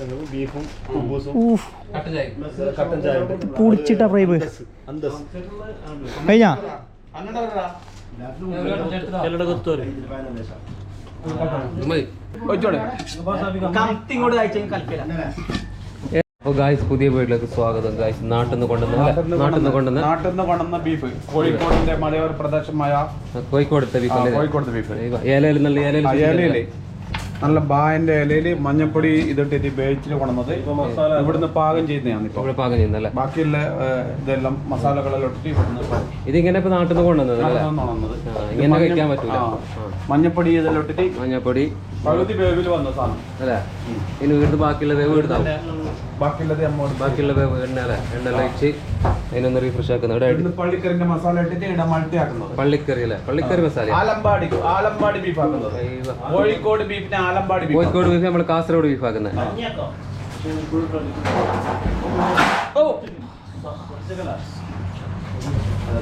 സന്തോഷങ്ങളും ബീഫും കുബൂസും. ഊഫ് കട്ടൻ ചായ പുളിച്ചിട്ട അന്തസ് കഴിഞ്ഞാ? അപ്പോൾ ഗായ്സ് പുതിയ വീട്ടിലേക്ക് സ്വാഗതം. ഗായ്സ് നാട്ടിൽ നിന്ന് കൊണ്ടുവന്ന നാട്ടിൽ നിന്ന് കൊണ്ടുവന്ന നാട്ടിൽ നിന്ന് കൊണ്ടുവന്ന ബീഫ്. കോഴിക്കോടിന്റെ മലയോര പ്രദേശമായ കോഴിക്കോടത്തെ ബീഫ് കോഴിക്കോടത്തെ ബീഫ്. ഏലയിൽ നല്ല ഏലയിൽ നല്ല ബായന്റെ ഇലയിൽ മഞ്ഞപ്പൊടി ഇതിട്ടിട്ട് വേവിച്ചിട്ട് കൊണ്ടുവന്നത്. ഇവിടുന്ന് പാകം ചെയ്യുന്നതാണ് ഇപ്പൊ. ഇവിടെ പാകം ചെയ്യുന്നല്ലേ ബാക്കിയുള്ള ഇതെല്ലാം മസാലകളെല്ലാം ഇട്ടിട്ട് ഇവിടുന്ന് ഇതിങ്ങനെ ഇപ്പൊ നാട്ടിൽ നിന്ന് കൊണ്ടുവന്നത്. ഇങ്ങനെ കഴിക്കാൻ പറ്റൂല. ആ. ആ. മഞ്ഞപ്പൊടി ഇതെല്ലാം ഇട്ടിട്ട് മഞ്ഞപ്പൊടി. പകുതി വേവിൽ വന്ന സാധനം. അല്ലേ? ഇനി വീട്ടിൽ ബാക്കിയുള്ള വേവ് എടുത്താൽ ബാക്കിയുള്ളത് ബാക്കിയുള്ള വേവ് എണ്ണ അല്ലേ? എണ്ണ ഒഴിച്ച് അതിനൊന്ന് റീഫ്രഷ് ആക്കുന്നത്. പള്ളിക്കറിന്റെ മസാല ഇട്ടിട്ട് ഇവിടെ മൾട്ടി ആക്കുന്നത് പള്ളിക്കറി അല്ലേ? പള്ളിക്കറി മസാല ആലമ്പാടി ആലമ്പാടി ബീഫ് ആക്കുന്നത്. കോഴിക്കോട് ബീഫിനെ ആലമ്പാടി കോഴിക്കോട് ബീഫ് നമ്മൾ കാസർഗോഡ് ബീഫ് ആക്കുന്നത്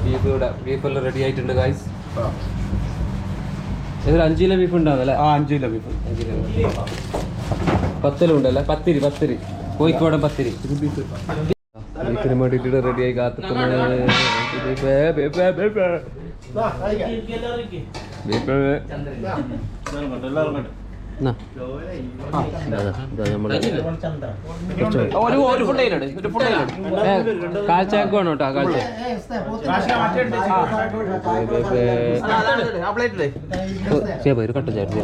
ബീഫ് ഇവിടെ റെഡി ആയിട്ടുണ്ട് ഗായ്സ് ഇതിൽ അഞ്ച് കിലോ ബീഫ് ഉണ്ടാവുന്നല്ലേ ആ അഞ്ച് കിലോ ബീഫ്. അഞ്ച് കിലോ പത്തിലും ഉണ്ടല്ലേ പത്തിരി പത്തിരി. കോഴിക്കോടൻ പത്തിരി. ബീഫിന് വേണ്ടിയിട്ട് റെഡി ആയി കാത്തിട്ടുണ്ട് ബീഫ് ഇതാ, ഇതാ വേണം കേട്ടോ കാഴ്ച? ഒരു ചേർത്ത്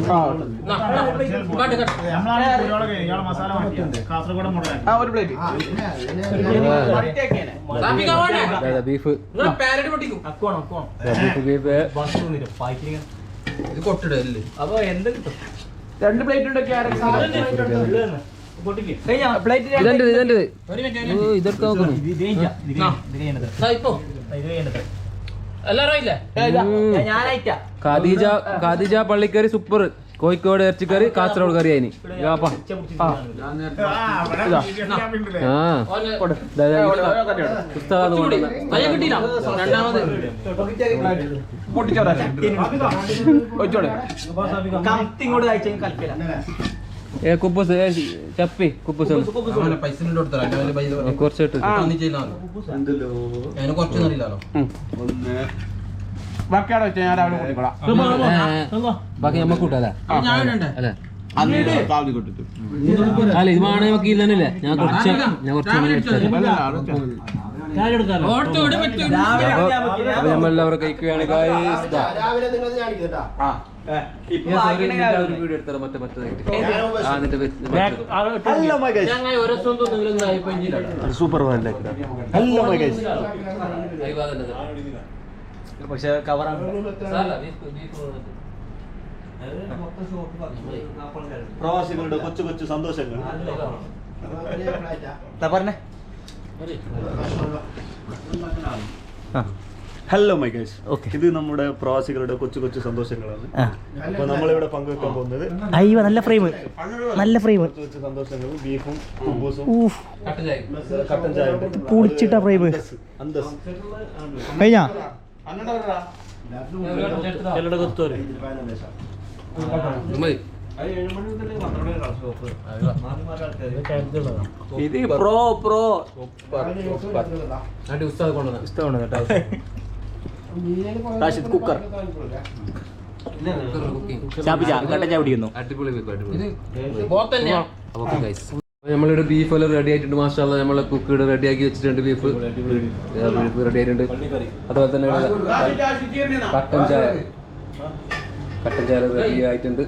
പ്ലേറ്റ് ബീഫ്. ബീഫ്. കൊട്ടിടല്ലേ അപ്പൊ എന്ത് കിട്ടും? രണ്ട് പ്ലേറ്റ് ഉണ്ട് പ്ലേറ്റ് ഇതെന്ത് ഇതെന്ത് ഓ ഇതൊക്കെ നോക്കുന്നു ഖാദീജ ഖാദീജ പള്ളിക്കറി സൂപ്പർ. കോഴിക്കോട് ഇറച്ചിക്കറി കാസർഗോഡ് കറി അതിന് ഏ കുപ്പൂസ് ഏ ചപ്പി കുപ്പൂസ് കുറച്ചിട്ട് കുറച്ച് കുറച്ചിട്ട് ഒന്ന്. ബാക്കിയാടെ വെച്ചാൽ ഞാൻ രാവിലെ കൂട്ടിക്കോളാം. ബാക്കി നമുക്ക് കൂട്ടല്ലേ അല്ലേ? ഇത് വേണേ ഇല്ലല്ലേ ഞാൻ കുറച്ച് ഞാൻ കുറച്ച് മണി എടുത്തത് അപ്പൊ നമ്മളെല്ലാവരും കഴിക്കുകയാണ്. സൂപ്പർ പക്ഷെ കവറാണ്. പ്രവാസികളുടെ കൊച്ചു കൊച്ചു സന്തോഷങ്ങൾ. പറഞ്ഞേ ഹലോ മൈ ഗൈസ് Okay. ഇത് നമ്മുടെ പ്രവാസികളുടെ കൊച്ചു കൊച്ചു സന്തോഷങ്ങളാണ്. അപ്പൊ നമ്മളിവിടെ പങ്കുവെക്കാൻ പോകുന്നത് അയ്യോ നല്ല ഫ്രെയിം നല്ല ഫ്രെയിം കൊച്ചു കൊച്ചു സന്തോഷങ്ങളും ബീഫും കട്ടൻ ചായ. കട്ടൻ ചായ പുളിച്ചിട്ട അന്തസ്. കഴിഞ്ഞാ? ഇത് പ്രോ പ്രോ. റാഷിദ് കുക്കർ. ചാപ്പിച്ചാ കട്ടൻ ചായ പിടിക്കുന്നു അടിപൊളി beef, അടിപൊളി. നമ്മളിവിടെ ബീഫ് എല്ലാം റെഡി ആയിട്ടുണ്ട് മാഷാല്ല നമ്മളെ കുക്ക് ഇവിടെ റെഡി ആക്കി വെച്ചിട്ടുണ്ട് ബീഫ് ബീഫ് റെഡി ആയിട്ടുണ്ട്. അതുപോലെ തന്നെ കട്ടൻ ചായ. കട്ടൻ ചായ റെഡി ആയിട്ടുണ്ട്.